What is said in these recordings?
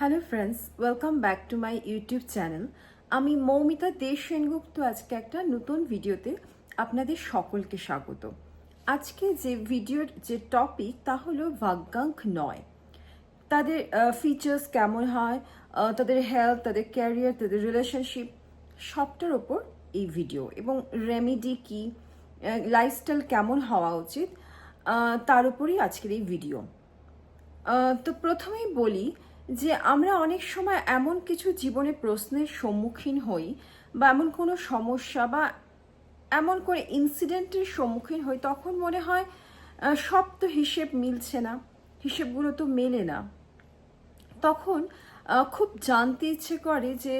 Hello friends welcome back to my YouTube channel আমি মৌমিতা দেশ সেনগুপ্ত আজকে একটা নতুন ভিডিওতে আপনাদের সকলকে স্বাগত। আজকে যে ভিডিওর যে টপিক তা হলো ভাগ্যাঙ্ক নয়। তাদের ফিচার্স কেমন হয় তাদের হেলথ তাদের ক্যারিয়ার তাদের রিলেশনশিপ সবটার ওপর এই ভিডিও এবং রেমেডি কি লাইফস্টাইল কেমন হওয়া উচিত তার উপরই আজকের এই ভিডিও তো প্রথমেই বলি যে আমরা অনেক সময় এমন কিছু জীবনে প্রশ্নের সম্মুখীন হই বা এমন কোনো সমস্যা বা এমন করে ইনসিডেন্টের সম্মুখীন হই, তখন মনে হয় সব তো হিসেব মিলছে না, হিসেবগুলো তো মেলে না। তখন খুব জানতে ইচ্ছে করে যে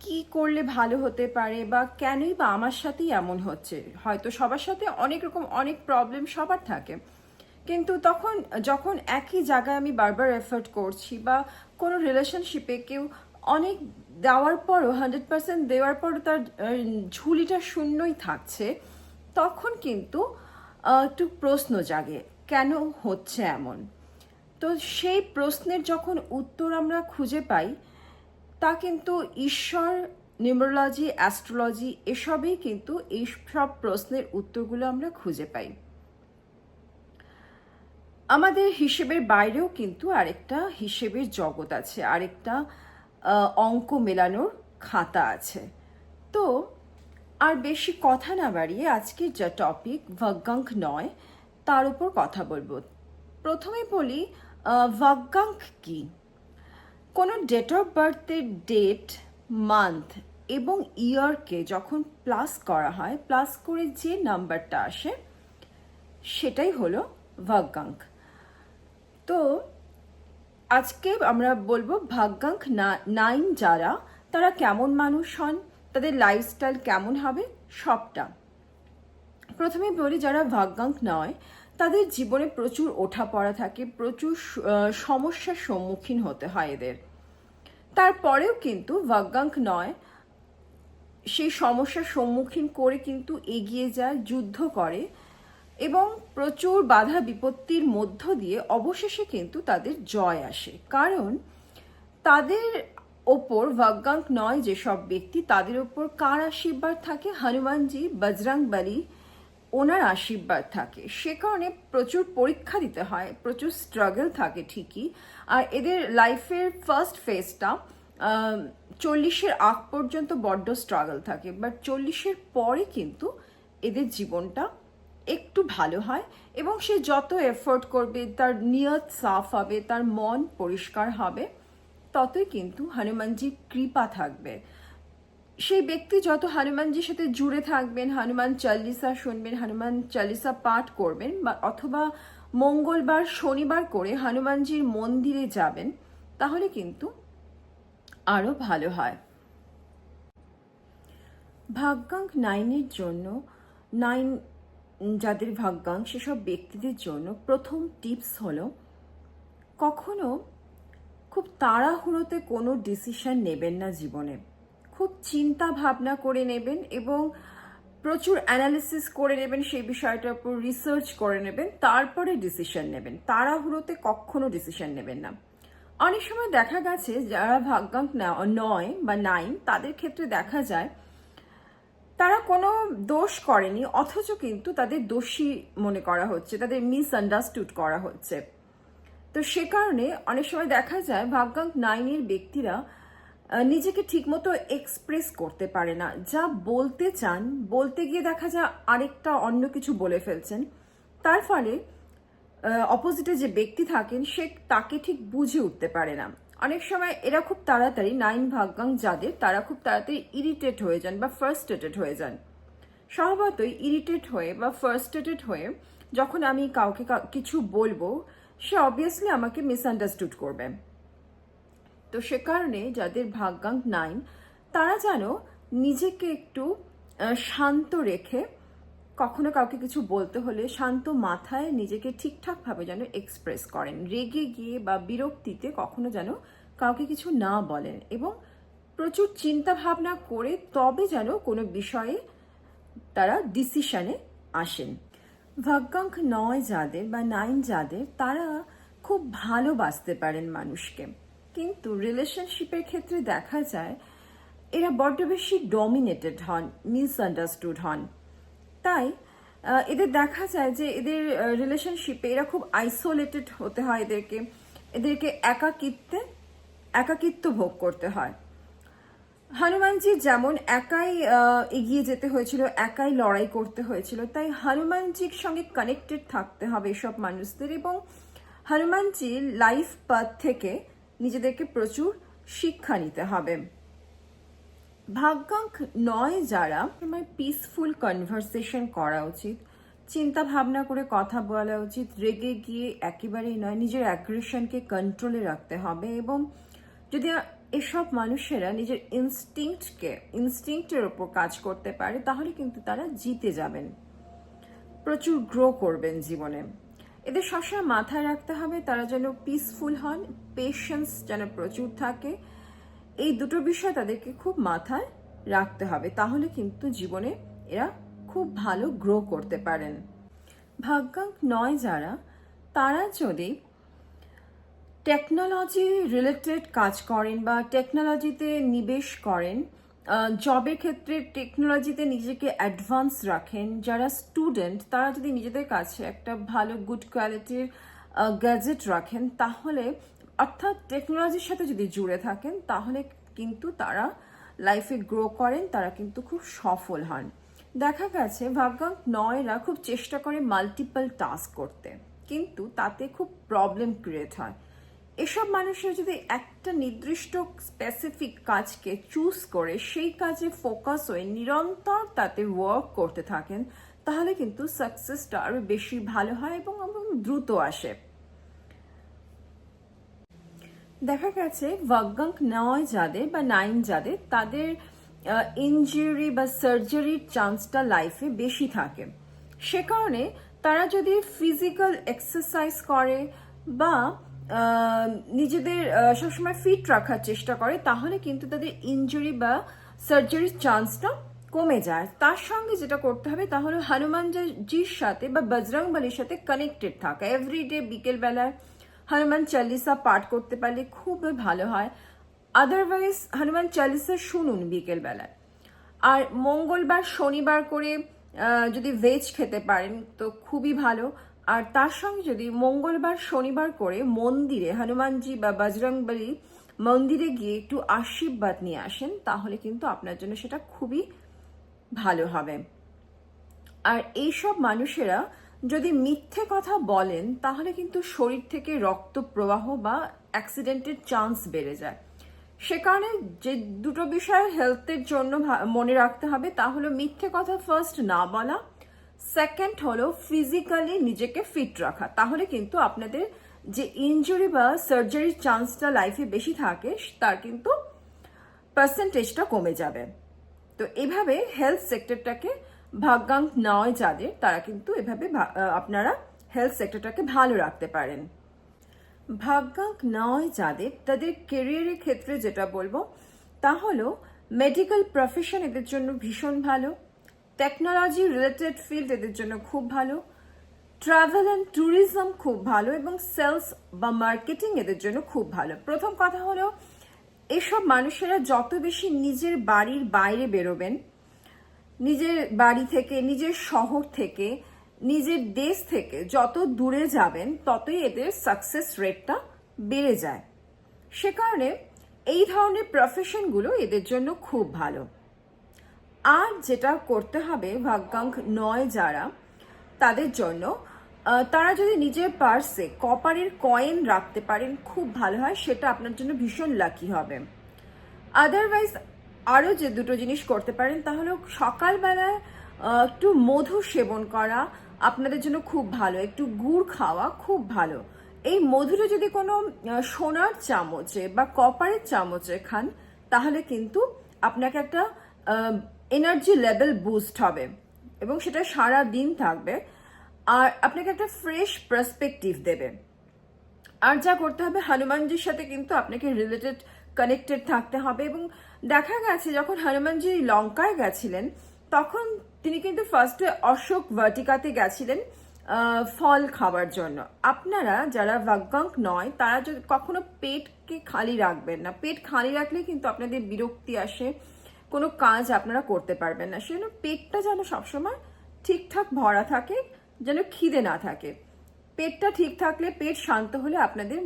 কি করলে ভালো হতে পারে বা কেনই বা আমার সাথেই এমন হচ্ছে। হয়তো সবার সাথে অনেক রকম অনেক প্রবলেম সবার থাকে। কিন্তু তখন, যখন একই জায়গায় আমি বারবার এফার্ট করছি বা কোনো রিলেশনশিপে কেউ অনেক দেওয়ার পরও হান্ড্রেড পার্সেন্ট দেওয়ার পরও তার ঝুলিটা শূন্যই থাকছে, তখন কিন্তু একটু প্রশ্ন জাগে, কেন হচ্ছে এমন? তো সেই প্রশ্নের যখন উত্তর আমরা খুঁজে পাই, তা কিন্তু ঈশ্বর নিউমোলজি অ্যাস্ট্রোলজি এসবেই কিন্তু এই সব প্রশ্নের উত্তরগুলো আমরা খুঁজে পাই। আমাদের হিসেবের বাইরেও কিন্তু আরেকটা হিসেবের জগৎ আছে, আরেকটা অঙ্ক মেলানোর খাতা আছে। তো আর বেশি কথা না বাড়িয়ে আজকের যা টপিক ভাগ্যাঙ্ক নয়, তার উপর কথা বলব। প্রথমে বলি ভাগ্যাঙ্ক কি? কোনো ডেট অফ বার্থের ডেট মান্থ এবং ইয়ারকে যখন প্লাস করা হয় প্লাস করে যে নাম্বারটা আসে, সেটাই হলো ভাগ্যাঙ্ক। তো আজকে আমরা বলব ভাগ্যাঙ্ক নাইন যারা, তারা কেমন মানুষ হন, তাদের লাইফস্টাইল কেমন হবে, সবটা। প্রথমে বলি, যারা ভাগ্যাঙ্ক নয়, তাদের জীবনে প্রচুর ওঠাপড়া থাকে, প্রচুর সমস্যার সম্মুখীন হতে হয় এদের। তারপরেও কিন্তু ভাগ্যাঙ্ক নয়, সেই সমস্যার সম্মুখীন করে কিন্তু এগিয়ে যায়, যুদ্ধ করে এবং প্রচুর বাধা বিপত্তির মধ্য দিয়ে অবশেষে কিন্তু তাদের জয় আসে। কারণ তাদের ওপর ভাগ্যাঙ্ক নয় যেসব ব্যক্তি, তাদের ওপর কার আশীর্বাদ থাকে? হনুমানজি, বজরং বলি, ওনার আশীর্বাদ থাকে। সে কারণে প্রচুর পরীক্ষা দিতে হয়, প্রচুর স্ট্রাগল থাকে ঠিকই। আর এদের লাইফের ফার্স্ট ফেজটা চল্লিশের আগ পর্যন্ত বড্ড স্ট্রাগল থাকে। বাট চল্লিশের পরে কিন্তু এদের জীবনটা একটু ভালো হয় এবং সে যত এফোর্ট করবে, তার নিয়ত সাফ হবে, তার মন পরিষ্কার হবে, ততই কিন্তু হনুমানজির কৃপা থাকবে। সেই ব্যক্তি যত হনুমানজির সাথে জুড়ে থাকবেন, হনুমান চাল্লিসা শুনবেন, হনুমান চাল্লিসা পাঠ করবেন, বা অথবা মঙ্গলবার, শনিবার করে হনুমানজির মন্দিরে যাবেন, তাহলে কিন্তু আরও ভালো হয়। ভাগ্যাঙ্ক নাইনের জন্য নাইন যাদের ভাগ্যাঙ্ক সেসব ব্যক্তিদের জন্য প্রথম টিপস হলো, কখনো খুব তাড়াহুড়োতে কোনো ডিসিশন নেবেন না জীবনে। খুব চিন্তা ভাবনা করে নেবেন এবং প্রচুর অ্যানালিসিস করে নেবেন সেই বিষয়টার উপর রিসার্চ করে নেবেন, তারপরে ডিসিশন নেবেন। তাড়াহুড়োতে কখনো ডিসিশন নেবেন না। অনেক সময় দেখা গেছে, যারা ভাগ্যাঙ্ক নয় বা নাইন তাদের ক্ষেত্রে দেখা যায় তারা কোনো দোষ করেনি, অথচ কিন্তু তাদের দোষী মনে করা হচ্ছে, তাদের মিসআন্ডারস্টুড করা হচ্ছে। তো সে কারণে অনেক সময় দেখা যায় ভাগ্যাঙ্ক নাইনের ব্যক্তিরা নিজেকে ঠিকমতো এক্সপ্রেস করতে পারে না। যা বলতে চান, বলতে গিয়ে দেখা যায় আরেকটা অন্য কিছু বলে ফেলছেন। তার ফলে অপোজিটে যে ব্যক্তি থাকেন, সে তাকে ঠিক বুঝে উঠতে পারে না। অনেক সময় এরা খুব তাড়াতাড়ি, নাইন ভাগ্যাং যাদের, তারা খুব তাড়াতাড়ি ইরিটেট হয়ে যান বা ফার্স্টেটেড হয়ে যান। স্বভাবতই ইরিটেট হয়ে বা ফার্স্টেটেড হয়ে যখন আমি কাউকে কিছু বলব, সে অবভিয়াসলি আমাকে মিসআন্ডারস্টুড করবে। তো সে কারণে যাদের ভাগ্যাঙ্ক নাইন, তারা যেন নিজেকে একটু শান্ত রেখে কখনো কাউকে কিছু বলতে হলে শান্ত মাথায় নিজেকে ঠিকঠাকভাবে যেন এক্সপ্রেস করেন। রেগে গিয়ে বা বিরক্তিতে কখনো যেন কাউকে কিছু না বলেন এবং প্রচুর চিন্তা ভাবনা করে তবে যেন কোনো বিষয়ে তারা ডিসিশনে আসেন। ভাগ্যাঙ্ক নয় যাদের বা নাইন যাদের তারা খুব ভালোবাসতে পারেন মানুষকে। কিন্তু রিলেশনশিপের ক্ষেত্রে দেখা যায়, এরা বড্ড বেশি ডমিনেটেড হন মিসআন্ডারস্টুড হন। তাই এদের দেখা যায় যে এদের রিলেশনশিপে এরা খুব আইসোলেটেড হতে হয় এদেরকে। এদেরকে একাকিত্বে, একাকিত্ব ভোগ করতে হয়। হনুমানজি যেমন একাই এগিয়ে যেতে হয়েছিল, একাই লড়াই করতে হয়েছিল, তাই হনুমানজির সঙ্গে কানেক্টেড থাকতে হবে এসব মানুষদের এবং হনুমানজির লাইফ পাথ থেকে নিজেদেরকে প্রচুর শিক্ষা নিতে হবে। ভাগ্যাঙ্ক নয় যারা আমার পিসফুল কনভারসেশন করা উচিত চিন্তা ভাবনা করে কথা বলা উচিত, রেগে গিয়ে একেবারেই নয়, নিজের অ্যাগ্রেশনকে কন্ট্রোলে রাখতে হবে এবং যদি এসব মানুষেরা নিজের ইনস্টিংক্টকে ইনস্টিংক্টের ওপর কাজ করতে পারে, তাহলে কিন্তু তারা জিতে যাবেন। প্রচুর গ্রো করবেন জীবনে। এদের সবসময় মাথায় রাখতে হবে তারা যেন পিসফুল হন পেশেন্স যেন প্রচুর থাকে এই দুটো বিষয় তাদেরকে খুব মাথায় রাখতে হবে, তাহলে কিন্তু জীবনে এরা খুব ভালো গ্রো করতে পারেন। ভাগ্যাঙ্ক নয় যারা, তারা যদি টেকনোলজি রিলেটেড কাজ করেন বা টেকনোলজিতে নিবেশ করেন জবের ক্ষেত্রে টেকনোলজিতে নিজেকে অ্যাডভান্স রাখেন, যারা স্টুডেন্ট তারা যদি নিজেদের কাছে একটা ভালো গুড কোয়ালিটির গ্যাজেট রাখেন, তাহলে অর্থাৎ টেকনোলজির সাথে যদি জুড়ে থাকেন, তাহলে কিন্তু তারা লাইফে গ্রো করেন, তারা কিন্তু খুব সফল হন। দেখা গেছে ভাগ্যাঙ্ক নয়রা খুব চেষ্টা করে মাল্টিপল টাস্ক করতে, কিন্তু তাতে খুব প্রবলেম ক্রিয়েট হয়। এসব মানুষের যদি একটা নির্দিষ্ট স্পেসিফিক কাজকে চুজ করে, সেই কাজে ফোকাস হয়ে নিরন্তর তাতে ওয়ার্ক করতে থাকেন, তাহলে কিন্তু সাকসেসটা আরও বেশি ভালো হয় এবং দ্রুত আসে। দেখা গেছে, ভাগ্যাঙ্ক নয় যাদের বা নাইন যাদের, তাদের ইনজুরি বা সার্জারির চান্সটা লাইফে বেশি থাকে। সে কারণে তারা যদি ফিজিক্যাল এক্সারসাইজ করে বা নিজেদের সবসময় ফিট রাখার চেষ্টা করে, তাহলে কিন্তু তাদের ইনজুরি বা সার্জারির চান্সটা কমে যায়। তার সঙ্গে যেটা করতে হবে, তাহলে হনুমানজির সাথে বা বজরং বলির সাথে কানেক্টেড থাকা। এভরিডে বিকেলবেলায় হনুমান চালিসা পাঠ করতে পারলে খুবই ভালো হয়। আদারওয়াইজ হনুমান চালিসা শুনুন বিকেলবেলায়। আর মঙ্গলবার, শনিবার করে যদি ভেজ খেতে পারেন তো খুবই ভালো। আর তার সঙ্গে যদি মঙ্গলবার, শনিবার করে মন্দিরে, হনুমানজি বা বজরংবলী মন্দিরে গিয়ে একটু আশীর্বাদ নিয়ে আসেন, তাহলে কিন্তু আপনার জন্য সেটা খুবই ভালো হবে। আর এইসব মানুষেরা যদি মিথ্যে কথা বলেন, তাহলে কিন্তু শরীর থেকে রক্ত প্রবাহ বা অ্যাক্সিডেন্টের চান্স বেড়ে যায়। সে কারণে যে দুটো বিষয় হেলথের জন্য মনে রাখতে হবে, তা হলো মিথ্যে কথা ফার্স্ট না বলা সেকেন্ড হলো ফিজিক্যালি নিজেকে ফিট রাখা। তাহলে কিন্তু আপনাদের যে ইনজুরি বা সার্জারির চান্সটা লাইফে বেশি থাকে, তার কিন্তু পার্সেন্টেজটা কমে যাবে। তো এভাবে হেলথ সেক্টরটাকে ভাগ্যাঙ্ক নয় যাদের, তারা কিন্তু এভাবে আপনারা হেলথ সেক্টরটাকে ভালো রাখতে পারেন। ভাগ্যাঙ্ক নয় যাদের, তাদের কেরিয়ারের ক্ষেত্রে যেটা বলব, তা হলো মেডিকেল প্রফেশন এদের জন্য ভীষণ ভালো টেকনোলজি রিলেটেড ফিল্ড এদের জন্য খুব ভালো ট্রাভেল অ্যান্ড ট্যুরিজম খুব ভালো এবং সেলস বা মার্কেটিং এদের জন্য খুব ভালো। প্রথম কথা হলো, এসব মানুষেরা যত বেশি নিজের বাড়ির বাইরে বেরোবেন নিজের বাড়ি থেকে, নিজের শহর থেকে, নিজের দেশ থেকে যত দূরে যাবেন, ততই এদের সাকসেস রেটটা বেড়ে যায়। সে কারণে এই ধরনের প্রফেশনগুলো এদের জন্য খুব ভালো। আর যেটা করতে হবে ভাগ্যাঙ্ক নয় যারা, তাদের জন্য তারা যদি নিজের পার্সে কপারের কয়েন রাখতে পারেন, খুব ভালো হয়, সেটা আপনার জন্য ভীষণ লাকি হবে। আদারওয়াইজ আরও যে দুটো জিনিস করতে পারেন তাহলে সকালবেলায় আহ, একটু মধু সেবন করা আপনাদের জন্য খুব ভালো। একটু গুড় খাওয়া খুব ভালো। এই মধুটা যদি কোনো সোনার চামচে বা কপারের চামচে খান তাহলে কিন্তু আপনাকে একটা এনার্জি লেভেল বুস্ট হবে এবং সেটা সারা দিন থাকবে। আর আপনাকে একটা ফ্রেশ পার্সপেক্টিভ দেবে। আর যা করতে হবে হনুমানজির সাথে কিন্তু আপনাকে রিলেটেড কানেক্টেড থাকতে হবে এবং দেখা গেছে যখন হনুমানজি লঙ্কায় গেছিলেন, তখন তিনি কিন্তু ফার্স্টে অশোক ভার্টিকাতে গেছিলেন ফল খাবার জন্য। আপনারা যারা ভাগ্যাঙ্ক নয়, তারা যদি কখনো পেটকে খালি রাখবেন না। পেট খালি রাখলে কিন্তু আপনাদের বিরক্তি আসে, কোনো কাজ আপনারা করতে পারবেন না। সেজন্য পেটটা যেন সবসময় ঠিকঠাক ভরা থাকে, যেন খিদে না থাকে। পেটটা ঠিক থাকলে, পেট শান্ত হলে আপনাদের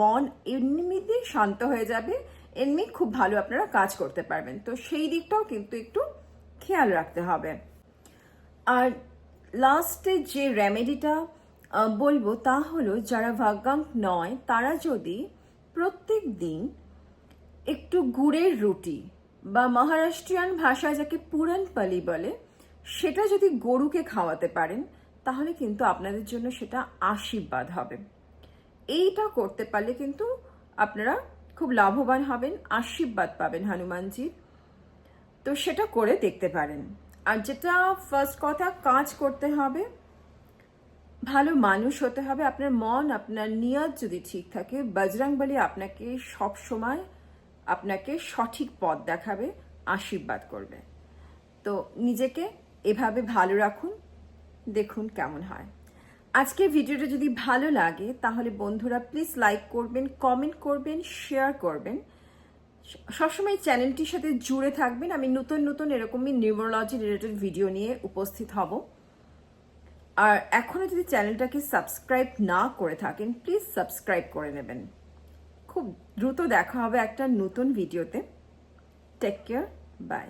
মন এমনিতেই শান্ত হয়ে যাবে। এমনি খুব ভালো আপনারা কাজ করতে পারবেন। তো সেই দিকটাও কিন্তু একটু খেয়াল রাখতে হবে। আর লাস্টে যে রেমেডিটা বলব তা হলো যারা ভাগ্যাঙ্ক নয়, তারা যদি প্রত্যেক দিন একটু গুড়ের রুটি বা মহারাষ্ট্রিয়ান ভাষায় যাকে পুরান পালি বলে, সেটা যদি গরুকে খাওয়াতে পারেন, তাহলে কিন্তু আপনাদের জন্য সেটা আশীর্বাদ হবে। এইটা করতে পারলে কিন্তু আপনারা খুব লাভবান হবেন, আশীর্বাদ পাবেন হনুমানজির তো সেটা করে দেখতে পারেন। আর যেটা ফার্স্ট কথা, কাজ করতে হবে। ভালো মানুষ হতে হবে। আপনার মন, আপনার নিয়ত যদি ঠিক থাকে বজরংবলী আপনাকে সব সময় আপনাকে সঠিক পথ দেখাবে, আশীর্বাদ করবে। তো নিজেকে এভাবে ভালো রাখুন, দেখুন কেমন হয়। আজকের ভিডিওটা যদি ভালো লাগে, তাহলে বন্ধুরা প্লিজ লাইক করবেন কমেন্ট করবেন শেয়ার করবেন। সবসময় চ্যানেলটির সাথে জুড়ে থাকবেন। আমি নতুন নতুন এরকমই নিউমোলজি রিলেটেড ভিডিও নিয়ে উপস্থিত হব। আর এখনও যদি চ্যানেলটাকে সাবস্ক্রাইব না করে থাকেন প্লিজ সাবস্ক্রাইব করে নেবেন। খুব দ্রুত দেখা হবে একটা নতুন ভিডিওতে টেক কেয়ার বাই